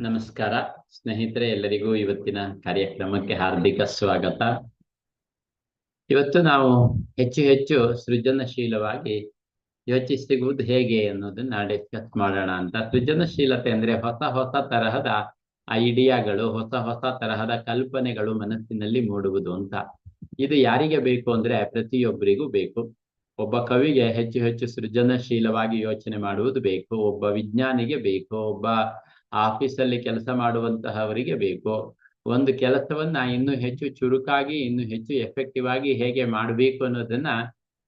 ನಮಸ್ಕಾರ. ಸ್ನೇಹಿತರೆ, ಎಲ್ಲರಿಗೂ ಇವತ್ತಿನ ಕಾರ್ಯಕ್ರಮಕ್ಕೆ ಹಾರ್ದಿಕ ಸ್ವಾಗತ. ಇವತ್ತು ನಾವು ಹೆಚ್ಚು ಹೆಚ್ಚು ಸೃಜನಶೀಲವಾಗಿ ಯೋಚಿಸುವುದು ಹೇಗೆ ಅನ್ನೋದನ್ನ ಡಿಸ್ಕಸ್ ಮಾಡೋಣ ಅಂತ. ಸೃಜನಶೀಲತೆ ಅಂದ್ರೆ ಹೊಸ ಹೊಸ ತರಹದ ಐಡಿಯಾಗಳು ಹೊಸ ಹೊಸ ತರಹದ ಕಲ್ಪನೆಗಳು ಮನಸ್ಸಿನಲ್ಲಿ ಮೂಡುವುದು ಅಂತ. ಇದು ಯಾರಿಗೆ ಬೇಕು ಅಂದ್ರೆ ಪ್ರತಿಯೊಬ್ಬರಿಗೂ ಬೇಕು. ಒಬ್ಬ ಕವಿಗೆ ಹೆಚ್ಚು ಹೆಚ್ಚು ಸೃಜನಶೀಲವಾಗಿ ಯೋಚನೆ ಮಾಡುವುದು ಬೇಕು, ಒಬ್ಬ ವಿಜ್ಞಾನಿಗೆ ಬೇಕು, ಒಬ್ಬ ಆಫೀಸಲ್ಲಿ ಕೆಲಸ ಮಾಡುವಂತಹವರಿಗೆ ಬೇಕು. ಒಂದು ಕೆಲಸವನ್ನ ಇನ್ನೂ ಹೆಚ್ಚು ಚುರುಕಾಗಿ, ಇನ್ನು ಹೆಚ್ಚು ಎಫೆಕ್ಟಿವ್ ಆಗಿ ಹೇಗೆ ಮಾಡಬೇಕು ಅನ್ನೋದನ್ನ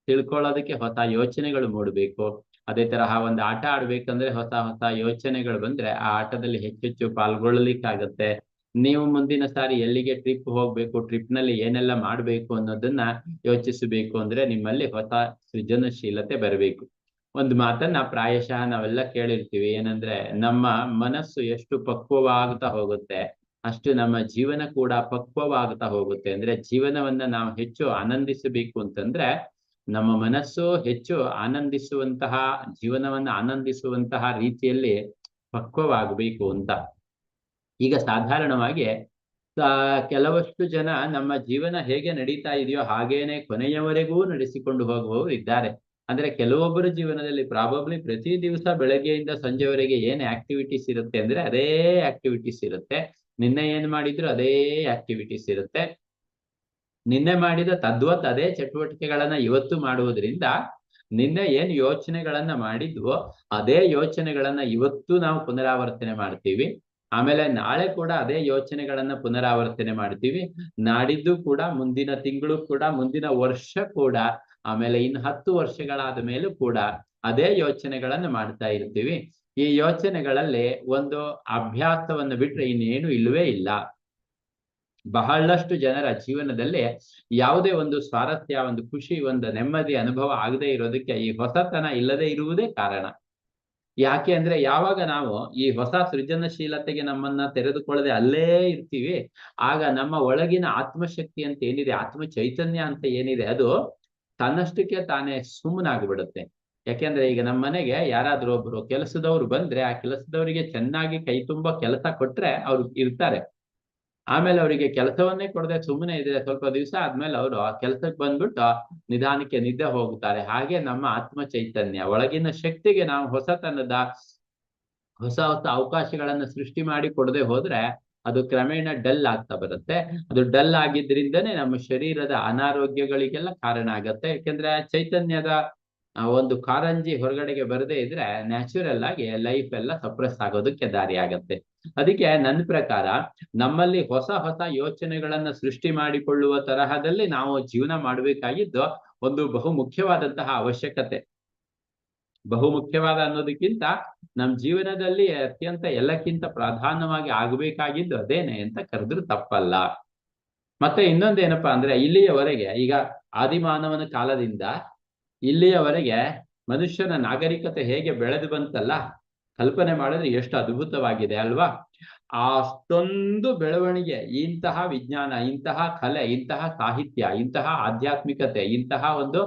ತಿಳ್ಕೊಳ್ಳೋದಕ್ಕೆ ಹೊಸ ಯೋಚನೆಗಳು ಮೂಡಬೇಕು. ಅದೇ ತರಹ ಒಂದು ಆಟ ಆಡ್ಬೇಕಂದ್ರೆ ಹೊಸ ಹೊಸ ಯೋಚನೆಗಳು ಬಂದ್ರೆ ಆ ಆಟದಲ್ಲಿ ಹೆಚ್ಚೆಚ್ಚು ಪಾಲ್ಗೊಳ್ಳಲಿಕ್ಕಾಗತ್ತೆ. ನೀವು ಮುಂದಿನ ಸಾರಿ ಎಲ್ಲಿಗೆ ಟ್ರಿಪ್ ಹೋಗ್ಬೇಕು ಟ್ರಿಪ್ನಲ್ಲಿ ಏನೆಲ್ಲ ಮಾಡ್ಬೇಕು ಅನ್ನೋದನ್ನ ಯೋಚಿಸಬೇಕು ಅಂದ್ರೆ ನಿಮ್ಮಲ್ಲಿ ಹೊಸ ಸೃಜನಶೀಲತೆ ಬರಬೇಕು. ಒಂದು ಮಾತನ್ನ ಪ್ರಾಯಶಃ ನಾವೆಲ್ಲ ಕೇಳಿರ್ತೀವಿ. ಏನಂದ್ರೆ ನಮ್ಮ ಮನಸ್ಸು ಎಷ್ಟು ಪಕ್ವವಾಗ್ತಾ ಹೋಗುತ್ತೆ, ಅಷ್ಟು ನಮ್ಮ ಜೀವನ ಕೂಡ ಪಕ್ವವಾಗ್ತಾ ಹೋಗುತ್ತೆ. ಅಂದ್ರೆ ಜೀವನವನ್ನ ನಾವು ಹೆಚ್ಚು ಆನಂದಿಸಬೇಕು ಅಂತಂದ್ರೆ ನಮ್ಮ ಮನಸ್ಸು ಹೆಚ್ಚು ಆನಂದಿಸುವಂತಹ, ಜೀವನವನ್ನ ಆನಂದಿಸುವಂತಹ ರೀತಿಯಲ್ಲಿ ಪಕ್ವವಾಗಬೇಕು ಅಂತ. ಈಗ ಸಾಧಾರಣವಾಗಿ ಕೆಲವಷ್ಟು ಜನ ನಮ್ಮ ಜೀವನ ಹೇಗೆ ನಡೀತಾ ಇದೆಯೋ ಹಾಗೇನೆ ಕೊನೆಯವರೆಗೂ ನಡೆಸಿಕೊಂಡು ಹೋಗುವವರು ಇದ್ದಾರೆ. ಅಂದ್ರೆ ಕೆಲವೊಬ್ಬರ ಜೀವನದಲ್ಲಿ ಪ್ರಾಬಬ್ಲಿ ಪ್ರತಿ ದಿವಸ ಬೆಳಗ್ಗೆಯಿಂದ ಸಂಜೆವರೆಗೆ ಏನ್ ಆಕ್ಟಿವಿಟೀಸ್ ಇರುತ್ತೆ ಅಂದ್ರೆ ಅದೇ ಆಕ್ಟಿವಿಟೀಸ್ ಇರುತ್ತೆ. ನಿನ್ನೆ ಏನ್ ಮಾಡಿದ್ರು ಅದೇ ಆಕ್ಟಿವಿಟೀಸ್ ಇರುತ್ತೆ. ನಿನ್ನೆ ಮಾಡಿದ ತದ್ವತ್ ಅದೇ ಚಟುವಟಿಕೆಗಳನ್ನ ಇವತ್ತು ಮಾಡುವುದರಿಂದ ನಿನ್ನೆ ಏನ್ ಯೋಚನೆಗಳನ್ನ ಮಾಡಿದ್ವೋ ಅದೇ ಯೋಚನೆಗಳನ್ನ ಇವತ್ತು ನಾವು ಪುನರಾವರ್ತನೆ ಮಾಡ್ತೀವಿ. ಆಮೇಲೆ ನಾಳೆ ಕೂಡ ಅದೇ ಯೋಚನೆಗಳನ್ನ ಪುನರಾವರ್ತನೆ ಮಾಡ್ತೀವಿ. ನಾಡಿದ್ದು ಕೂಡ ಮುಂದಿನ ತಿಂಗಳು ಕೂಡ ಮುಂದಿನ ವರ್ಷ ಕೂಡ ಆಮೇಲೆ ಇನ್ನು ಹತ್ತು ವರ್ಷಗಳಾದ ಮೇಲೂ ಕೂಡ ಅದೇ ಯೋಚನೆಗಳನ್ನ ಮಾಡ್ತಾ ಇರ್ತೀವಿ. ಈ ಯೋಚನೆಗಳಲ್ಲಿ ಒಂದು ಅಭ್ಯಾಸವನ್ನು ಬಿಟ್ರೆ ಇನ್ನೇನು ಇಲ್ಲವೇ ಇಲ್ಲ. ಬಹಳಷ್ಟು ಜನರ ಜೀವನದಲ್ಲಿ ಯಾವುದೇ ಒಂದು ಸ್ವಾರಸ್ಯ, ಒಂದು ಖುಷಿ, ಒಂದು ನೆಮ್ಮದಿ, ಅನುಭವ ಆಗದೆ ಇರೋದಕ್ಕೆ ಈ ಹೊಸತನ ಇಲ್ಲದೆ ಇರುವುದೇ ಕಾರಣ. ಯಾಕೆ ಅಂದ್ರೆ ಯಾವಾಗ ನಾವು ಈ ಹೊಸ ಸೃಜನಶೀಲತೆಗೆ ನಮ್ಮನ್ನ ತೆರೆದುಕೊಳ್ಳದೆ ಅಲ್ಲೇ ಇರ್ತೀವಿ, ಆಗ ನಮ್ಮ ಒಳಗಿನ ಆತ್ಮಶಕ್ತಿ ಅಂತ ಏನಿದೆ ಆತ್ಮ ಚೈತನ್ಯ ಅಂತ ಏನಿದೆ ಅದು ತನ್ನಷ್ಟಕ್ಕೆ ತಾನೇ ಸುಮ್ಮನಾಗ್ಬಿಡುತ್ತೆ. ಯಾಕೆಂದ್ರೆ ಈಗ ನಮ್ಮ ಮನೆಗೆ ಯಾರಾದ್ರೂ ಒಬ್ರು ಕೆಲಸದವ್ರು ಬಂದ್ರೆ ಆ ಕೆಲಸದವರಿಗೆ ಚೆನ್ನಾಗಿ ಕೈ ತುಂಬಾ ಕೆಲಸ ಕೊಟ್ರೆ ಅವ್ರು ಇರ್ತಾರೆ. ಆಮೇಲೆ ಅವರಿಗೆ ಕೆಲಸವನ್ನೇ ಕೊಡದೆ ಸುಮ್ಮನೆ ಇದ್ರೆ ಸ್ವಲ್ಪ ದಿವಸ ಆದ್ಮೇಲೆ ಅವರು ಆ ಕೆಲಸಕ್ಕೆ ಬಂದ್ಬಿಟ್ಟು ನಿಧಾನಕ್ಕೆ ನಿದ್ದೆ ಹೋಗುತ್ತಾರೆ ಹಾಗೆ ನಮ್ಮ ಆತ್ಮ ಚೈತನ್ಯ ಒಳಗಿನ ಶಕ್ತಿಗೆ ನಾವು ಹೊಸತನದ, ಹೊಸ ಹೊಸ ಅವಕಾಶಗಳನ್ನ ಸೃಷ್ಟಿ ಮಾಡಿ ಕೊಡದೆ ಹೋದ್ರೆ ಅದು ಕ್ರಮೇಣ ಡಲ್ ಆಗ್ತಾ ಬರುತ್ತೆ. ಅದು ಡಲ್ ಆಗಿದ್ರಿಂದನೇ ನಮ್ಮ ಶರೀರದ ಅನಾರೋಗ್ಯಗಳಿಗೆಲ್ಲ ಕಾರಣ ಆಗತ್ತೆ. ಯಾಕೆಂದ್ರೆ ಚೈತನ್ಯದ ಒಂದು ಕಾರಂಜಿ ಹೊರಗಡೆಗೆ ಬರದೇ ಇದ್ರೆ ನ್ಯಾಚುರಲ್ ಆಗಿ ಲೈಫ್ ಎಲ್ಲ ಸಪ್ರೆಸ್ ಆಗೋದಕ್ಕೆ ದಾರಿ ಆಗತ್ತೆ. ಅದಕ್ಕೆ ನನ್ನ ಪ್ರಕಾರ ನಮ್ಮಲ್ಲಿ ಹೊಸ ಹೊಸ ಯೋಚನೆಗಳನ್ನ ಸೃಷ್ಟಿ ಮಾಡಿಕೊಳ್ಳುವ ತರಹದಲ್ಲಿ ನಾವು ಜೀವನ ಮಾಡಬೇಕಾಗಿದ್ದು ಒಂದು ಬಹು ಮುಖ್ಯವಾದಂತಹ ಅವಶ್ಯಕತೆ. ಬಹು ಮುಖ್ಯವಾದ ಅನ್ನೋದಕ್ಕಿಂತ ನಮ್ಮ ಜೀವನದಲ್ಲಿ ಅತ್ಯಂತ ಎಲ್ಲಕ್ಕಿಂತ ಪ್ರಧಾನವಾಗಿ ಆಗಬೇಕಾಗಿದ್ದು ಅದೇನೆ ಅಂತ ಕರೆದ್ರು ತಪ್ಪಲ್ಲ. ಮತ್ತೆ ಇನ್ನೊಂದೇನಪ್ಪಾ ಅಂದ್ರೆ ಇಲ್ಲಿಯವರೆಗೆ ಈಗ ಆದಿಮಾನವನ ಕಾಲದಿಂದ ಇಲ್ಲಿಯವರೆಗೆ ಮನುಷ್ಯನ ನಾಗರಿಕತೆ ಹೇಗೆ ಬೆಳೆದು ಬಂತಲ್ಲ, ಕಲ್ಪನೆ ಮಾಡಿದ್ರೆ ಎಷ್ಟು ಅದ್ಭುತವಾಗಿದೆ ಅಲ್ವಾ? ಅಷ್ಟೊಂದು ಬೆಳವಣಿಗೆ, ಇಂತಹ ವಿಜ್ಞಾನ, ಇಂತಹ ಕಲೆ, ಇಂತಹ ಸಾಹಿತ್ಯ, ಇಂತಹ ಆಧ್ಯಾತ್ಮಿಕತೆ, ಇಂತಹ ಒಂದು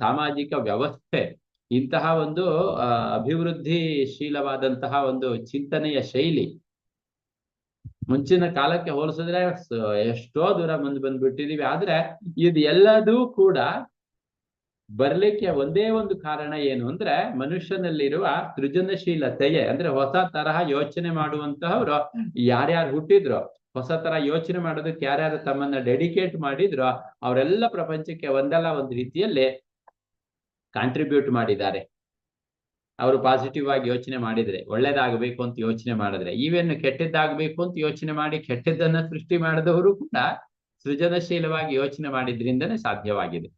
ಸಾಮಾಜಿಕ ವ್ಯವಸ್ಥೆ ಇಂತಹ ಒಂದು ಅಭಿವೃದ್ಧಿಶೀಲವಾದಂತಹ ಒಂದು ಚಿಂತನೆಯ ಶೈಲಿ. ಮುಂಚಿನ ಕಾಲಕ್ಕೆ ಹೋಲಿಸಿದ್ರೆ ಎಷ್ಟೋ ದೂರ ಮುಂದೆ ಬಂದ್ಬಿಟ್ಟಿದೀವಿ. ಆದ್ರೆ ಇದು ಎಲ್ಲದೂ ಕೂಡ ಬರ್ಲಿಕ್ಕೆ ಒಂದೇ ಒಂದು ಕಾರಣ ಏನು ಅಂದ್ರೆ ಮನುಷ್ಯನಲ್ಲಿರುವ ಸೃಜನಶೀಲತೆಯೇ. ಅಂದ್ರೆ ಹೊಸ ತರಹ ಯೋಚನೆ ಮಾಡುವಂತಹವ್ರು ಯಾರ್ಯಾರು ಹುಟ್ಟಿದ್ರು, ಹೊಸ ತರ ಯೋಚನೆ ಮಾಡೋದಕ್ಕೆ ಯಾರ್ಯಾರು ತಮ್ಮನ್ನ ಡೆಡಿಕೇಟ್ ಮಾಡಿದ್ರು, ಅವರೆಲ್ಲ ಪ್ರಪಂಚಕ್ಕೆ ಒಂದಲ್ಲ ಒಂದು ರೀತಿಯಲ್ಲಿ ಕಾಂಟ್ರಿಬ್ಯೂಟ್ ಮಾಡಿದ್ದಾರೆ. ಅವರು ಪಾಸಿಟಿವ್ ಆಗಿ ಯೋಚನೆ ಮಾಡಿದ್ರೆ, ಒಳ್ಳೇದಾಗಬೇಕು ಅಂತ ಯೋಚನೆ ಮಾಡಿದ್ರೆ ಈವೇನು ಕೆಟ್ಟದ್ದಾಗಬೇಕು ಅಂತ ಯೋಚನೆ ಮಾಡಿ ಕೆಟ್ಟದ್ದನ್ನ ಸೃಷ್ಟಿ ಮಾಡಿದವರು ಕೂಡ ಸೃಜನಶೀಲವಾಗಿ ಯೋಚನೆ ಮಾಡಿದ್ರಿಂದನೇ ಸಾಧ್ಯವಾಗಿದೆ.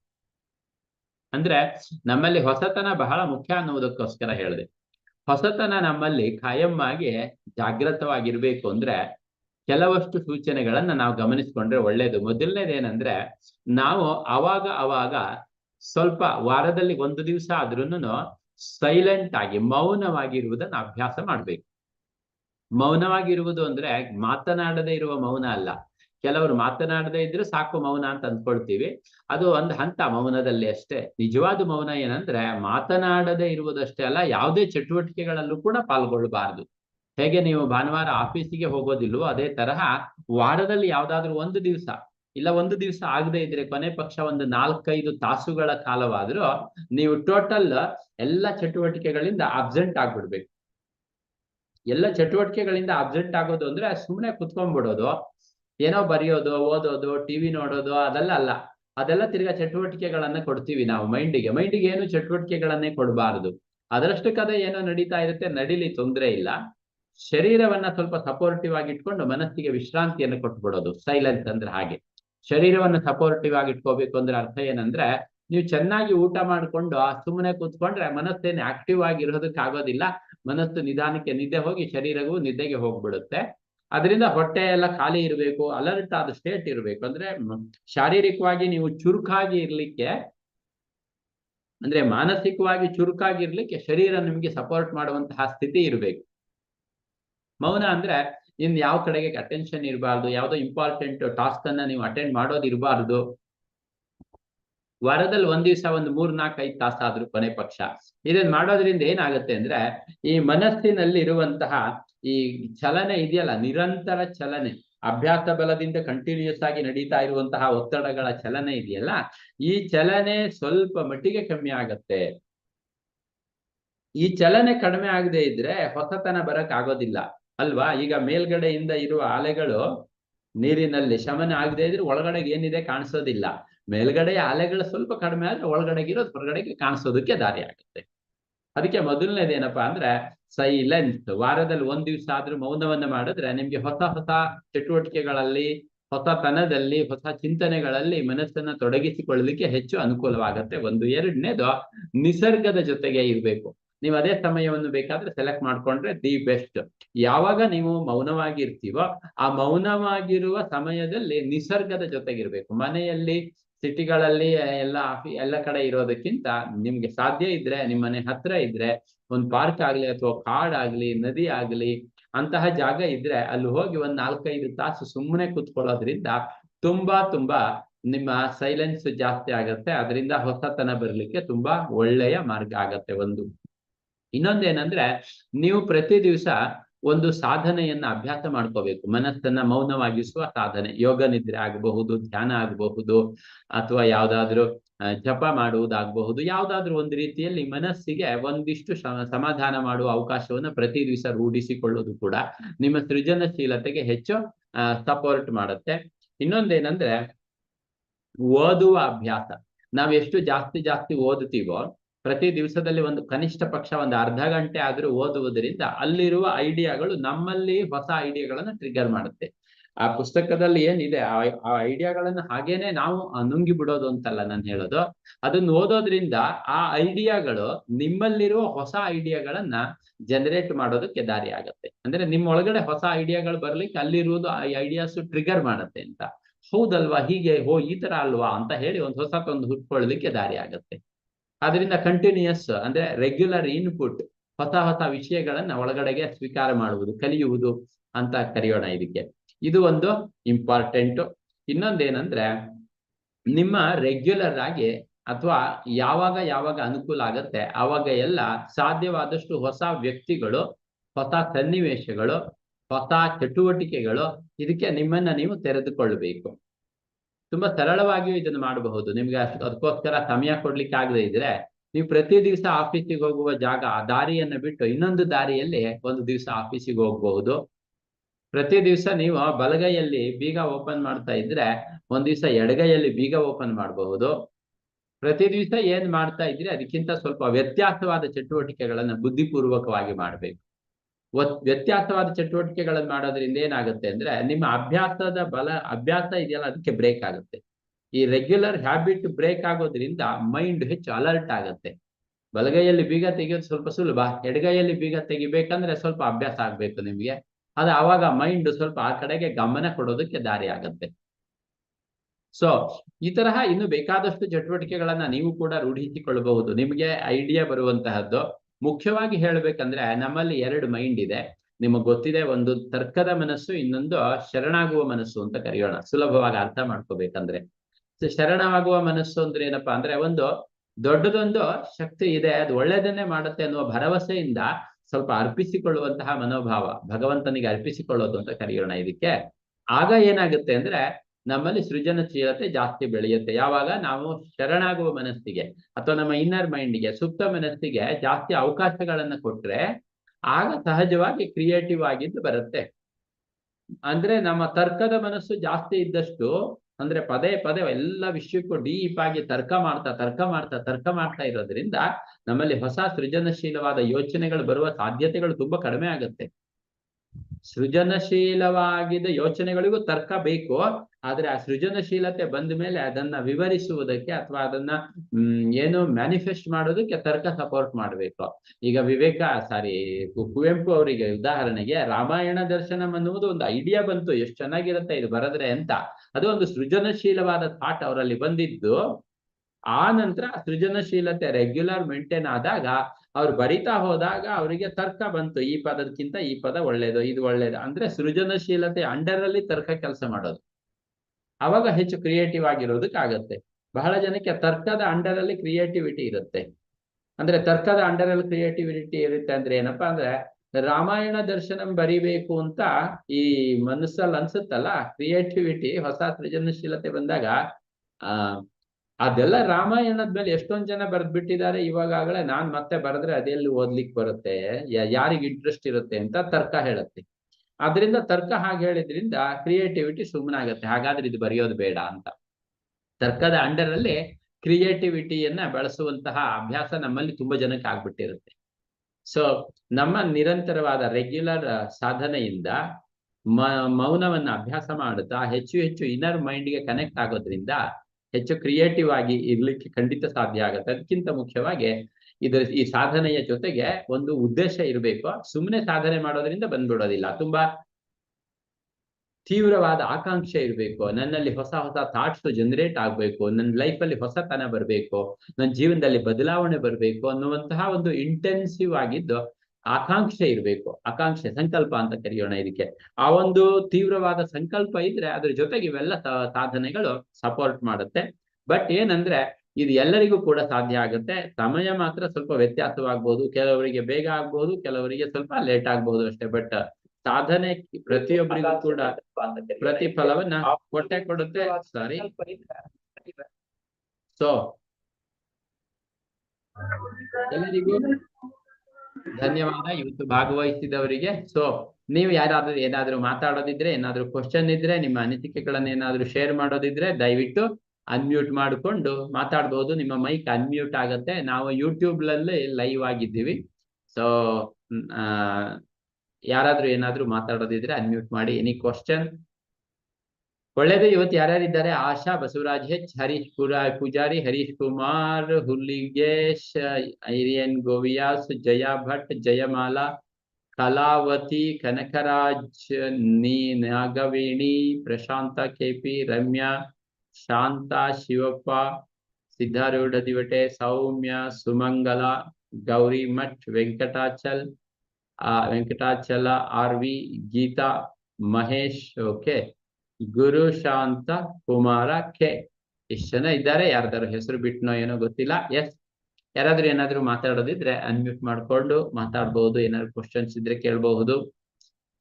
ಅಂದ್ರೆ ನಮ್ಮಲ್ಲಿ ಹೊಸತನ ಬಹಳ ಮುಖ್ಯ ಅನ್ನುವುದಕ್ಕೋಸ್ಕರ ಹೇಳಿದೆ. ಹೊಸತನ ನಮ್ಮಲ್ಲಿ ಖಾಯಂ ಆಗಿ ಜಾಗೃತವಾಗಿರ್ಬೇಕು ಅಂದ್ರೆ ಕೆಲವಷ್ಟು ಸೂಚನೆಗಳನ್ನ ನಾವು ಗಮನಿಸ್ಕೊಂಡ್ರೆ ಒಳ್ಳೇದು. ಮೊದಲನೇದೇನಂದ್ರೆ ನಾವು ಅವಾಗ ಅವಾಗ ಸ್ವಲ್ಪ ವಾರದಲ್ಲಿ ಒಂದು ದಿವಸ ಆದ್ರೂನು ಸೈಲೆಂಟ್ ಆಗಿ ಮೌನವಾಗಿರುವುದನ್ನು ಅಭ್ಯಾಸ ಮಾಡ್ಬೇಕು. ಮೌನವಾಗಿರುವುದು ಅಂದ್ರೆ ಮಾತನಾಡದೇ ಇರುವ ಮೌನ ಅಲ್ಲ. ಕೆಲವರು ಮಾತನಾಡದೇ ಇದ್ರೆ ಸಾಕು ಮೌನ ಅಂತ ಅಂದ್ಕೊಳ್ತೀವಿ. ಅದು ಒಂದು ಹಂತ ಮೌನದಲ್ಲಿ ಅಷ್ಟೇ. ನಿಜವಾದ ಮೌನ ಏನಂದ್ರೆ ಮಾತನಾಡದೇ ಇರುವುದಷ್ಟೇ ಅಲ್ಲ, ಯಾವುದೇ ಚಟುವಟಿಕೆಗಳಲ್ಲೂ ಕೂಡ ಪಾಲ್ಗೊಳ್ಳಬಾರದು. ಹೇಗೆ ನೀವು ಭಾನುವಾರ ಆಫೀಸಿಗೆ ಹೋಗೋದಿಲ್ವೋ ಅದೇ ತರಹ ವಾರದಲ್ಲಿ ಯಾವ್ದಾದ್ರು ಒಂದು ದಿವಸ ಇಲ್ಲ ಒಂದು ದಿವಸ ಆಗದೆ ಇದ್ರೆ ಕೊನೆ ಪಕ್ಷ ಒಂದು ನಾಲ್ಕೈದು ತಾಸುಗಳ ಕಾಲವಾದ್ರೂ ನೀವು ಟೋಟಲ್ ಎಲ್ಲ ಚಟುವಟಿಕೆಗಳಿಂದ ಅಬ್ಸೆಂಟ್ ಆಗ್ಬಿಡ್ಬೇಕು. ಎಲ್ಲ ಚಟುವಟಿಕೆಗಳಿಂದ ಅಬ್ಸೆಂಟ್ ಆಗೋದು ಅಂದ್ರೆ ಸುಮ್ಮನೆ ಕುತ್ಕೊಂಡ್ಬಿಡೋದು. ಏನೋ ಬರೆಯೋದು, ಓದೋದು ಟಿವಿ ನೋಡೋದು, ಅದೆಲ್ಲ ಅಲ್ಲ. ಅದೆಲ್ಲ ತಿರ್ಗಾ ಚಟುವಟಿಕೆಗಳನ್ನ ಕೊಡ್ತೀವಿ ನಾವು ಮೈಂಡಿಗೆ ಮೈಂಡಿಗೆ ಏನು ಚಟುವಟಿಕೆಗಳನ್ನೇ ಕೊಡಬಾರದು. ಅದರಷ್ಟಕ್ಕದೇ ಏನೋ ನಡೀತಾ ಇರುತ್ತೆ, ನಡಿಲಿ ತೊಂದರೆ ಇಲ್ಲ. ಶರೀರವನ್ನ ಸ್ವಲ್ಪ ಸಪೋರ್ಟಿವ್ ಆಗಿ ಇಟ್ಕೊಂಡು ಮನಸ್ಸಿಗೆ ವಿಶ್ರಾಂತಿಯನ್ನು ಕೊಟ್ಬಿಡೋದು ಸೈಲೆನ್ಸ್ ಅಂದ್ರೆ ಹಾಗೆ. ಶರೀರವನ್ನು ಸಪೋರ್ಟಿವ್ ಆಗಿ ಇಟ್ಕೋಬೇಕು ಅಂದ್ರೆ ಅರ್ಥ ಏನಂದ್ರೆ, ನೀವು ಚೆನ್ನಾಗಿ ಊಟ ಮಾಡ್ಕೊಂಡು ಸುಮ್ಮನೆ ಕೂತ್ಕೊಂಡ್ರೆ ಮನಸ್ಸೇನು ಆಕ್ಟಿವ್ ಆಗಿ ಇರೋದಕ್ಕೆ ಆಗೋದಿಲ್ಲ. ಮನಸ್ಸು ನಿಧಾನಕ್ಕೆ ನಿದ್ದೆ ಹೋಗಿ ಶರೀರಗೂ ನಿದ್ದೆಗೆ ಹೋಗ್ಬಿಡುತ್ತೆ. ಅದರಿಂದ ಹೊಟ್ಟೆ ಎಲ್ಲ ಖಾಲಿ ಇರಬೇಕು ಅಲರ್ಟ್ ಆದ ಸ್ಟೇಟ್ ಇರಬೇಕು. ಅಂದ್ರೆ ಶಾರೀರಿಕವಾಗಿ ನೀವು ಚುರುಕಾಗಿ ಇರ್ಲಿಕ್ಕೆ, ಅಂದ್ರೆ ಮಾನಸಿಕವಾಗಿ ಚುರುಕಾಗಿರ್ಲಿಕ್ಕೆ ಶರೀರ ನಿಮಗೆ ಸಪೋರ್ಟ್ ಮಾಡುವಂತಹ ಸ್ಥಿತಿ ಇರಬೇಕು. ಮೌನ ಅಂದ್ರೆ ಇನ್ ಯಾವ ಕಡೆಗೆ ಅಟೆನ್ಷನ್ ಇರಬಾರ್ದು, ಯಾವುದೋ ಇಂಪಾರ್ಟೆಂಟ್ ಟಾಸ್ಕ್ ಅನ್ನ ನೀವು ಅಟೆಂಡ್ ಮಾಡೋದು ಇರಬಾರ್ದು. ವಾರದಲ್ಲಿ ಒಂದ್ ದಿವಸ ಒಂದು ಮೂರ್ ನಾಲ್ಕು ಐದು ತಾಸಾದ್ರೂ ಕೊನೆ ಪಕ್ಷ. ಇದನ್ನ ಮಾಡೋದ್ರಿಂದ ಏನಾಗುತ್ತೆ ಅಂದ್ರೆ, ಈ ಮನಸ್ಸಿನಲ್ಲಿ ಇರುವಂತಹ ಈ ಚಲನೆ ಇದೆಯಲ್ಲ, ನಿರಂತರ ಚಲನೆ, ಅಭ್ಯಾಸ ಬಲದಿಂದ ಕಂಟಿನ್ಯೂಸ್ ಆಗಿ ನಡೀತಾ ಇರುವಂತಹ ಒತ್ತಡಗಳ ಚಲನೆ ಇದೆಯಲ್ಲ, ಈ ಚಲನೆ ಸ್ವಲ್ಪ ಮಟ್ಟಿಗೆ ಕಮ್ಮಿ ಆಗತ್ತೆ. ಈ ಚಲನೆ ಕಡಿಮೆ ಆಗದೆ ಇದ್ರೆ ಹೊಸತನ ಬರಕ್ ಆಗೋದಿಲ್ಲ. ಅಲ್ವಾ? ಈಗ ಮೇಲ್ಗಡೆಯಿಂದ ಇರುವ ಅಲೆಗಳು ನೀರಿನಲ್ಲಿ ಶಮನ ಆಗದೆ ಇದ್ರೆ ಒಳಗಡೆಗೆ ಏನಿದೆ ಕಾಣಿಸೋದಿಲ್ಲ. ಮೇಲ್ಗಡೆ ಅಲೆಗಳು ಸ್ವಲ್ಪ ಕಡಿಮೆ ಆದ್ರೆ ಒಳಗಡೆಗೆ ಇರೋದು, ಹೊರಗಡೆಗೆ ಕಾಣಿಸೋದಕ್ಕೆ ದಾರಿ ಆಗುತ್ತೆ. ಅದಕ್ಕೆ ಮೊದಲನೇದೇನಪ್ಪಾ ಅಂದ್ರೆ ಸೈಲೆನ್ಸ್ ವಾರದಲ್ಲಿ ಒಂದ್ ದಿವಸ ಆದ್ರೂ ಮೌನವನ್ನ ಮಾಡಿದ್ರೆ ನಿಮ್ಗೆ ಹೊಸ ಹೊಸ ಚಟುವಟಿಕೆಗಳಲ್ಲಿ, ಹೊಸತನದಲ್ಲಿ, ಹೊಸ ಚಿಂತನೆಗಳಲ್ಲಿ ಮನಸ್ಸನ್ನ ತೊಡಗಿಸಿಕೊಳ್ಳಲಿಕ್ಕೆ ಹೆಚ್ಚು ಅನುಕೂಲವಾಗತ್ತೆ. ಒಂದು ಎರಡನೇದು ನಿಸರ್ಗದ ಜೊತೆಗೆ ಇರ್ಬೇಕು. ನೀವು ಅದೇ ಸಮಯವನ್ನು ಬೇಕಾದ್ರೆ ಸೆಲೆಕ್ಟ್ ಮಾಡ್ಕೊಂಡ್ರೆ ದಿ ಬೆಸ್ಟ್ ಯಾವಾಗ ನೀವು ಮೌನವಾಗಿ ಇರ್ತೀವೋ ಆ ಮೌನವಾಗಿರುವ ಸಮಯದಲ್ಲಿ ನಿಸರ್ಗದ ಜೊತೆಗಿರ್ಬೇಕು. ಮನೆಯಲ್ಲಿ, ಸಿಟಿಗಳಲ್ಲಿ ಎಲ್ಲ ಎಲ್ಲ ಕಡೆ ಇರೋದಕ್ಕಿಂತ ನಿಮ್ಗೆ ಸಾಧ್ಯ ಇದ್ರೆ, ನಿಮ್ಮ ಮನೆ ಹತ್ರ ಇದ್ರೆ, ಒಂದ್ ಪಾರ್ಕ್ ಆಗ್ಲಿ ಅಥವಾ ಕಾಡಾಗ್ಲಿ ನದಿ ಆಗ್ಲಿ, ಅಂತಹ ಜಾಗ ಇದ್ರೆ ಅಲ್ಲಿ ಹೋಗಿ ಒಂದ್ ನಾಲ್ಕೈದು ತಾಸು ಸುಮ್ಮನೆ ಕುತ್ಕೊಳ್ಳೋದ್ರಿಂದ ತುಂಬಾ ತುಂಬಾ ನಿಮ್ಮ ಸೈಲೆನ್ಸ್ ಜಾಸ್ತಿ ಆಗತ್ತೆ. ಅದರಿಂದ ಹೊಸತನ ಬರ್ಲಿಕ್ಕೆ ತುಂಬಾ ಒಳ್ಳೆಯ ಮಾರ್ಗ ಆಗತ್ತೆ ಒಂದು. ಇನ್ನೊಂದೇನಂದ್ರೆ ನೀವು ಪ್ರತಿ ದಿವಸ ಒಂದು ಸಾಧನೆಯನ್ನ ಅಭ್ಯಾಸ ಮಾಡ್ಕೋಬೇಕು. ಮನಸ್ಸನ್ನ ಮೌನವಾಗಿಸುವ ಸಾಧನೆ. ಯೋಗ ನಿದ್ರೆ ಆಗಬಹುದು, ಧ್ಯಾನ ಆಗಬಹುದು, ಅಥವಾ ಯಾವ್ದಾದ್ರು ಜಪ ಮಾಡುವುದಾಗಬಹುದು. ಯಾವ್ದಾದ್ರು ಒಂದು ರೀತಿಯಲ್ಲಿ ಮನಸ್ಸಿಗೆ ಒಂದಿಷ್ಟು ಸಮಾಧಾನ ಮಾಡುವ ಅವಕಾಶವನ್ನ ಪ್ರತಿ ದಿವಸ ರೂಢಿಸಿಕೊಳ್ಳೋದು ಕೂಡ ನಿಮ್ಮ ಸೃಜನಶೀಲತೆಗೆ ಹೆಚ್ಚು ಸಪೋರ್ಟ್ ಮಾಡುತ್ತೆ. ಇನ್ನೊಂದೇನಂದ್ರೆ ಓದುವ ಅಭ್ಯಾಸ. ನಾವ್ ಎಷ್ಟು ಜಾಸ್ತಿ ಜಾಸ್ತಿ ಓದುತ್ತೀವೋ ಪ್ರತಿ ದಿವಸದಲ್ಲಿ ಒಂದು ಕನಿಷ್ಠ ಪಕ್ಷ ಒಂದು ಅರ್ಧ ಗಂಟೆ ಆದ್ರೂ ಓದುವುದರಿಂದ ಅಲ್ಲಿರುವ ಐಡಿಯಾಗಳು ನಮ್ಮಲ್ಲಿ ಹೊಸ ಐಡಿಯಾಗಳನ್ನು ಟ್ರಿಗರ್ ಮಾಡುತ್ತೆ. ಆ ಪುಸ್ತಕದಲ್ಲಿ ಏನಿದೆ? ಆ ಐಡಿಯಾಗಳನ್ನ ಹಾಗೇನೆ ನಾವು ನುಂಗಿ ಬಿಡೋದು ಅಂತಲ್ಲ ನಾನು ಹೇಳೋದು. ಅದನ್ನು ಓದೋದ್ರಿಂದ ಆ ಐಡಿಯಾಗಳು ನಿಮ್ಮಲ್ಲಿರುವ ಹೊಸ ಐಡಿಯಾಗಳನ್ನ ಜನರೇಟ್ ಮಾಡೋದಕ್ಕೆ ದಾರಿ ಆಗತ್ತೆ. ಅಂದ್ರೆ ನಿಮ್ಮ ಒಳಗಡೆ ಹೊಸ ಐಡಿಯಾಗಳು ಬರ್ಲಿಕ್ಕೆ ಅಲ್ಲಿರುವುದು ಆ ಐಡಿಯಾಸ್ ಟ್ರಿಗರ್ ಮಾಡುತ್ತೆ ಅಂತ. ಹೌದಲ್ವಾ? ಹೀಗೆ ಹೋ ಈ ತರ ಅಲ್ವಾ? ಅಂತ ಹೇಳಿ ಒಂದು ಹೊಸತೊಂದು ಹುಟ್ಕೊಳ್ಳಲಿಕ್ಕೆ ದಾರಿ ಆಗತ್ತೆ. ಅದರಿಂದ ಕಂಟಿನ್ಯೂಯಸ್ ಅಂದ್ರೆ ರೆಗ್ಯುಲರ್ ಇನ್ಪುಟ್ ಹೊಸ ಹೊಸ ವಿಷಯಗಳನ್ನ ಒಳಗಡೆಗೆ ಸ್ವೀಕಾರ ಮಾಡುವುದು, ಕಲಿಯುವುದು ಅಂತ ಕರೆಯೋಣ ಇದಕ್ಕೆ. ಇದು ಒಂದು ಇಂಪಾರ್ಟೆಂಟ್ ಇನ್ನೊಂದೇನಂದ್ರೆ ನಿಮ್ಮ ರೆಗ್ಯುಲರ್ ಆಗಿ ಅಥವಾ ಯಾವಾಗ ಯಾವಾಗ ಅನುಕೂಲ ಆಗುತ್ತೆ, ಆವಾಗ ಎಲ್ಲ ಸಾಧ್ಯವಾದಷ್ಟು ಹೊಸ ವ್ಯಕ್ತಿಗಳು, ಹೊಸ ಸನ್ನಿವೇಶಗಳು, ಹೊಸ ಚಟುವಟಿಕೆಗಳು ಇದಕ್ಕೆ ನಿಮ್ಮನ್ನ ನೀವು ತೆರೆದುಕೊಳ್ಬೇಕು ತುಂಬಾ ಸರಳವಾಗಿಯೂ ಇದನ್ನು ಮಾಡಬಹುದು. ನಿಮ್ಗೆ ಅದಕ್ಕೋಸ್ಕರ ಸಮಯ ಕೊಡ್ಲಿಕ್ಕೆ ಆಗದೆ ಇದ್ರೆ ನೀವು ಪ್ರತಿ ದಿವಸ ಆಫೀಸಿಗೆ ಹೋಗುವ ಜಾಗ ಆ ದಾರಿಯನ್ನ ಬಿಟ್ಟು ಇನ್ನೊಂದು ದಾರಿಯಲ್ಲಿ ಒಂದು ದಿವಸ ಆಫೀಸಿಗೆ ಹೋಗಬಹುದು. ಪ್ರತಿ ದಿವಸ ನೀವು ಬಲಗೈಯಲ್ಲಿ ಬೀಗ ಓಪನ್ ಮಾಡ್ತಾ ಇದ್ರೆ ಒಂದ್ ದಿವಸ ಎಡಗೈಯಲ್ಲಿ ಬೀಗ ಓಪನ್ ಮಾಡಬಹುದು. ಪ್ರತಿ ದಿವಸ ಏನ್ ಮಾಡ್ತಾ ಇದ್ರೆ ಅದಕ್ಕಿಂತ ಸ್ವಲ್ಪ ವ್ಯತ್ಯಾಸವಾದ ಚಟುವಟಿಕೆಗಳನ್ನ ಬುದ್ಧಿಪೂರ್ವಕವಾಗಿ ಮಾಡ್ಬೇಕು. ವ್ಯತ್ಯಾಸವಾದ ಚಟುವಟಿಕೆಗಳನ್ನು ಮಾಡೋದ್ರಿಂದ ಏನಾಗುತ್ತೆ ಅಂದ್ರೆ ನಿಮ್ಮ ಅಭ್ಯಾಸದ ಬಲ, ಅಭ್ಯಾಸ ಇದೆಯಲ್ಲ ಅದಕ್ಕೆ ಬ್ರೇಕ್ ಆಗುತ್ತೆ. ಈ ರೆಗ್ಯುಲರ್ ಹ್ಯಾಬಿಟ್ ಬ್ರೇಕ್ ಆಗೋದ್ರಿಂದ ಮೈಂಡ್ ಹೆಚ್ಚು ಅಲರ್ಟ್ ಆಗುತ್ತೆ. ಬಲಗೈಯಲ್ಲಿ ಬೀಗ ತೆಗೆಯೋದು ಸ್ವಲ್ಪ ಸುಲಭ, ಎಡಗೈಯಲ್ಲಿ ಬೀಗ ತೆಗಿಬೇಕಂದ್ರೆ ಸ್ವಲ್ಪ ಅಭ್ಯಾಸ ಆಗ್ಬೇಕು ನಿಮಗೆ. ಅದು ಆವಾಗ ಮೈಂಡ್ ಸ್ವಲ್ಪ ಆ ಕಡೆಗೆ ಗಮನ ಕೊಡೋದಕ್ಕೆ ದಾರಿ ಆಗುತ್ತೆ. ಸೊ ಈ ತರಹ ಇನ್ನು ಬೇಕಾದಷ್ಟು ಚಟುವಟಿಕೆಗಳನ್ನ ನೀವು ಕೂಡ ರೂಢಿಸಿಕೊಳ್ಳಬಹುದು. ನಿಮಗೆ ಐಡಿಯಾ ಬರುವಂತಹದ್ದು. ಮುಖ್ಯವಾಗಿ ಹೇಳ್ಬೇಕಂದ್ರೆ ನಮ್ಮಲ್ಲಿ ಎರಡು ಮೈಂಡ್ ಇದೆ. ನಿಮಗೆ ಗೊತ್ತಿದೆ, ಒಂದು ತರ್ಕದ ಮನಸ್ಸು, ಇನ್ನೊಂದು ಶರಣಾಗುವ ಮನಸ್ಸು ಅಂತ ಕರೆಯೋಣ. ಸುಲಭವಾಗಿ ಅರ್ಥ ಮಾಡ್ಕೋಬೇಕಂದ್ರೆ. ಶರಣವಾಗುವ ಮನಸ್ಸು ಅಂದ್ರೆ ಏನಪ್ಪಾ ಅಂದ್ರೆ ಒಂದು ದೊಡ್ಡದೊಂದು ಶಕ್ತಿ ಇದೆ, ಅದು ಒಳ್ಳೇದನ್ನೇ ಮಾಡುತ್ತೆ ಅನ್ನುವ ಭರವಸೆಯಿಂದ ಸ್ವಲ್ಪ ಅರ್ಪಿಸಿಕೊಳ್ಳುವಂತಹ ಮನೋಭಾವ, ಭಗವಂತನಿಗೆ ಅರ್ಪಿಸಿಕೊಳ್ಳೋದು ಅಂತ ಕರೆಯೋಣ ಇದಕ್ಕೆ. ಆಗ ಏನಾಗುತ್ತೆ ಅಂದ್ರೆ ನಮ್ಮಲ್ಲಿ ಸೃಜನಶೀಲತೆ ಜಾಸ್ತಿ ಬೆಳೆಯುತ್ತೆ. ಯಾವಾಗ? ನಾವು ಶರಣಾಗುವ ಮನಸ್ಸಿಗೆ ಅಥವಾ ನಮ್ಮ ಇನ್ನರ್ ಮೈಂಡ್ಗೆ ಸುಪ್ತ ಮನಸ್ಸಿಗೆ ಜಾಸ್ತಿ ಅವಕಾಶಗಳನ್ನ ಕೊಟ್ರೆ ಆಗ ಸಹಜವಾಗಿ ಕ್ರಿಯೇಟಿವ್ ಆಗಿದ್ದು ಬರುತ್ತೆ. ಅಂದ್ರೆ ನಮ್ಮ ತರ್ಕದ ಮನಸ್ಸು ಜಾಸ್ತಿ ಇದ್ದಷ್ಟು ಅಂದ್ರೆ ಪದೇ ಪದೇ ಎಲ್ಲ ವಿಷಯಕ್ಕೂ ಡೀಪ್ ಆಗಿ ತರ್ಕ ಮಾಡ್ತಾ ತರ್ಕ ಮಾಡ್ತಾ ತರ್ಕ ಮಾಡ್ತಾ ಇರೋದ್ರಿಂದ ನಮ್ಮಲ್ಲಿ ಹೊಸ ಸೃಜನಶೀಲವಾದ ಯೋಚನೆಗಳು ಬರುವ ಸಾಧ್ಯತೆಗಳು ತುಂಬಾ ಕಡಿಮೆ ಆಗುತ್ತೆ. ಸೃಜನಶೀಲವಾಗಿದ್ದ ಯೋಚನೆಗಳಿಗೂ ತರ್ಕ ಬೇಕು. ಆದ್ರೆ ಆ ಸೃಜನಶೀಲತೆ ಬಂದ ಮೇಲೆ ಅದನ್ನ ವಿವರಿಸುವುದಕ್ಕೆ ಅಥವಾ ಅದನ್ನ ಏನು ಮ್ಯಾನಿಫೆಸ್ಟ್ ಮಾಡೋದಕ್ಕೆ ತರ್ಕ ಸಪೋರ್ಟ್ ಮಾಡಬೇಕು. ಈಗ ವಿವೇಕ, ಸಾರಿ ಕುವೆಂಪು ಅವರಿಗೆ ಉದಾಹರಣೆಗೆ ರಾಮಾಯಣ ದರ್ಶನಂ ಅನ್ನುವುದು ಒಂದು ಐಡಿಯಾ ಬಂತು, ಎಷ್ಟು ಚೆನ್ನಾಗಿರುತ್ತೆ ಇದು ಬರದ್ರೆ ಅಂತ. ಅದು ಒಂದು ಸೃಜನಶೀಲವಾದ ಥಾಟ್ ಅವರಲ್ಲಿ ಬಂದಿದ್ದು. ಆ ನಂತರ ಸೃಜನಶೀಲತೆ ರೆಗ್ಯುಲರ್ ಮೇಂಟೈನ್ ಆದಾಗ ಅವ್ರು ಬರಿತಾ ಹೋದಾಗ ಅವರಿಗೆ ತರ್ಕ ಬಂತು, ಈ ಪದಕ್ಕಿಂತ ಈ ಪದ ಒಳ್ಳೇದು, ಇದು ಒಳ್ಳೇದು. ಅಂದ್ರೆ ಸೃಜನಶೀಲತೆ ಅಂಡರ್ ಅಲ್ಲಿ ತರ್ಕ ಕೆಲಸ ಮಾಡೋದು. ಅವಾಗ ಹೆಚ್ಚು ಕ್ರಿಯೇಟಿವ್ ಆಗಿರೋದಕ್ಕಾಗತ್ತೆ ಬಹಳ ಜನಕ್ಕೆ ತರ್ಕದ ಅಂಡರ್ ಅಲ್ಲಿ ಕ್ರಿಯೇಟಿವಿಟಿ ಇರುತ್ತೆ. ಅಂದ್ರೆ ತರ್ಕದ ಅಂಡರ್ ಅಲ್ಲಿ ಕ್ರಿಯೇಟಿವಿಟಿ ಇರುತ್ತೆ ಅಂದ್ರೆ ಏನಪ್ಪಾ ಅಂದ್ರೆ ರಾಮಾಯಣ ದರ್ಶನಂ ಬರಿಬೇಕು ಅಂತ ಈ ಮನಸ್ಸಲ್ಲಿ ಅನ್ಸುತ್ತಲ್ಲ ಕ್ರಿಯೇಟಿವಿಟಿ ಹೊಸ ಸೃಜನಶೀಲತೆ ಬಂದಾಗ, ಆ ಅದೆಲ್ಲ ರಾಮಾಯಣದ ಮೇಲೆ ಎಷ್ಟೊಂದ್ ಜನ ಬರ್ದ್ಬಿಟ್ಟಿದ್ದಾರೆ ಇವಾಗಲೇ ನಾನ್ ಮತ್ತೆ ಬರೆದ್ರೆ ಅದೆಲ್ಲಿ ಓದ್ಲಿಕ್ಕೆ ಬರುತ್ತೆ? ಯಾರಿಗೆ ಇಂಟ್ರೆಸ್ಟ್ ಇರುತ್ತೆ ಅಂತ ತರ್ಕ ಹೇಳುತ್ತೆ. ಅದರಿಂದ ತರ್ಕ ಹಾಗೆ ಹೇಳಿದ್ರಿಂದ ಕ್ರಿಯೇಟಿವಿಟಿ ಸುಮ್ಮನಾಗತ್ತೆ ಹಾಗಾದ್ರೆ ಇದು ಬರೆಯೋದು ಬೇಡ ಅಂತ. ತರ್ಕದ ಅಂಡರ್ ಅಲ್ಲಿ ಕ್ರಿಯೇಟಿವಿಟಿಯನ್ನ ಬಳಸುವಂತಹ ಅಭ್ಯಾಸ ನಮ್ಮಲ್ಲಿ ತುಂಬಾ ಜನಕ್ಕೆ ಆಗ್ಬಿಟ್ಟಿರುತ್ತೆ. ಸೊ ನಮ್ಮ ನಿರಂತರವಾದ ರೆಗ್ಯುಲರ್ ಸಾಧನೆಯಿಂದ ಮೌನವನ್ನ ಅಭ್ಯಾಸ ಮಾಡುತ್ತಾ ಹೆಚ್ಚು ಹೆಚ್ಚು ಇನ್ನರ್ ಮೈಂಡ್ಗೆ ಕನೆಕ್ಟ್ ಆಗೋದ್ರಿಂದ ಹೆಚ್ಚು ಕ್ರಿಯೇಟಿವ್ ಆಗಿ ಇರ್ಲಿಕ್ಕೆ ಖಂಡಿತ ಸಾಧ್ಯ ಆಗುತ್ತೆ. ಅದಕ್ಕಿಂತ ಮುಖ್ಯವಾಗಿ ಇದ್ರ ಈ ಸಾಧನೆಯ ಜೊತೆಗೆ ಒಂದು ಉದ್ದೇಶ ಇರಬೇಕು. ಸುಮ್ಮನೆ ಸಾಧನೆ ಮಾಡೋದ್ರಿಂದ ಬಂದ್ಬಿಡೋದಿಲ್ಲ. ತುಂಬಾ ತೀವ್ರವಾದ ಆಕಾಂಕ್ಷೆ ಇರಬೇಕು. ನನ್ನಲ್ಲಿ ಹೊಸ ಹೊಸ ಥಾಟ್ಸ್ ಜನರೇಟ್ ಆಗ್ಬೇಕು. ನನ್ನ ಲೈಫಲ್ಲಿ ಹೊಸತನ ಬರಬೇಕು. ನನ್ನ ಜೀವನದಲ್ಲಿ ಬದಲಾವಣೆ ಬರಬೇಕು ಅನ್ನುವಂತಹ ಒಂದು ಇಂಟೆನ್ಸಿವ್ ಆಗಿದ್ದು ಆಕಾಂಕ್ಷೆ ಇರಬೇಕು, ಆಕಾಂಕ್ಷೆ ಸಂಕಲ್ಪ ಅಂತ ಕರೆಯೋಣ ಇದಕ್ಕೆ. ಆ ಒಂದು ತೀವ್ರವಾದ ಸಂಕಲ್ಪ ಇದ್ರೆ ಅದ್ರ ಜೊತೆಗೆ ಇವೆಲ್ಲ ಸಾಧನೆಗಳು ಸಪೋರ್ಟ್ ಮಾಡುತ್ತೆ. ಬಟ್ ಏನಂದ್ರೆ, ಇದು ಎಲ್ಲರಿಗೂ ಕೂಡ ಸಾಧ್ಯ ಆಗುತ್ತೆ. ಸಮಯ ಮಾತ್ರ ಸ್ವಲ್ಪ ವ್ಯತ್ಯಾಸವಾಗ್ಬೋದು. ಕೆಲವರಿಗೆ ಬೇಗ ಆಗ್ಬಹುದು ಕೆಲವರಿಗೆ ಸ್ವಲ್ಪ ಲೇಟ್ ಆಗ್ಬಹುದು ಅಷ್ಟೇ. ಬಟ್ ಸಾಧನೆ ಪ್ರತಿಯೊಬ್ಬರಿಗೂ ಕೂಡ ಪ್ರತಿಫಲವನ್ನ ಕೊಟ್ಟೆ ಕೊಡುತ್ತೆ. ಸಾರಿ ಸೊ ಎಲ್ಲರಿಗೂ ಧನ್ಯವಾದ. ಇವತ್ತು ಭಾಗವಹಿಸಿದವರಿಗೆ. ಸೊ ನೀವು ಯಾರಾದ್ರೂ ಏನಾದ್ರೂ ಮಾತಾಡೋದಿದ್ರೆ, ಏನಾದ್ರೂ ಕ್ವಶನ್ ಇದ್ರೆ, ನಿಮ್ಮ ಅನಿಸಿಕೆಗಳನ್ನ ಏನಾದ್ರೂ ಶೇರ್ ಮಾಡೋದಿದ್ರೆ, ದಯವಿಟ್ಟು ಅನ್ಮ್ಯೂಟ್ ಮಾಡಿಕೊಂಡು ಮಾತಾಡ್ಬೋದು. ನಿಮ್ಮ ಮೈಕ್ ಅನ್ಮ್ಯೂಟ್ ಆಗತ್ತೆ. ನಾವು ಯೂಟ್ಯೂಬ್ನಲ್ಲಿ ಲೈವ್ ಆಗಿದ್ದೀವಿ. ಸೊ ಯಾರಾದ್ರೂ ಏನಾದ್ರೂ ಮಾತಾಡೋದಿದ್ರೆ ಅನ್ಮ್ಯೂಟ್ ಮಾಡಿ. ಎನಿ ಕ್ವಶನ್ ಒಳ್ಳೇದು ಇವತ್ತು ಯಾರ್ಯಾರಿದ್ದಾರೆ? ಆಶಾ, ಬಸವರಾಜ್ ಹೆಚ್, ಹರೀಶ್ ಪುರ, ಪೂಜಾರಿ, ಹರೀಶ್ ಕುಮಾರ್, ಹುಲಿಗೇಶ್ ಐರಿಯನ್ ಗೋವಿಯಾಸ್, ಜಯ ಭಟ್, ಜಯಮಾಲಾ, ಕಲಾವತಿ, ಕನಕರಾಜ್, ನೀ, Nagaveni, Prashanta, KP, Ramya, Shanta, Shivappa, Siddharoodha, Divate, Soumya, Sumangala, Gowri Math, Venkatachal Venkatachala, R V, Geetha, Mahesh, okay. Guru Shanta Kumara K. ಇಷ್ಟು ಜನ ಇದ್ದಾರೆ. ಯಾರ್ದಾರು ಹೆಸರು ಬಿಟ್ನೋ ಏನೋ ಗೊತ್ತಿಲ್ಲ. ಎಸ್ ಯಾರಾದ್ರೂ ಏನಾದ್ರು ಮಾತಾಡೋದಿದ್ರೆ ಅನ್ಮ್ಯೂಟ್ ಮಾಡ್ಕೊಂಡು ಮಾತಾಡ್ಬಹುದು ಏನಾದ್ರು ಕ್ವಶನ್ಸ್ ಇದ್ರೆ ಕೇಳಬಹುದು.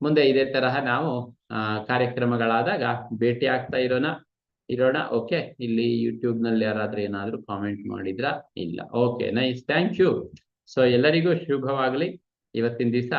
ಮುಂದೆ ಇದೇ ತರಹ ನಾವು ಕಾರ್ಯಕ್ರಮಗಳಾದಾಗ ಭೇಟಿ ಆಗ್ತಾ ಇರೋಣ. ಇರೋಣ. ಓಕೆ ಇಲ್ಲಿ ಯೂಟ್ಯೂಬ್ನಲ್ಲಿ ಯಾರಾದ್ರೂ ಏನಾದ್ರು ಕಾಮೆಂಟ್ ಮಾಡಿದ್ರ? ಇಲ್ಲ. Okay nice thank you so ಎಲ್ಲರಿಗೂ ಶುಭವಾಗ್ಲಿ. ಇವತ್ತಿನ ದಿವಸ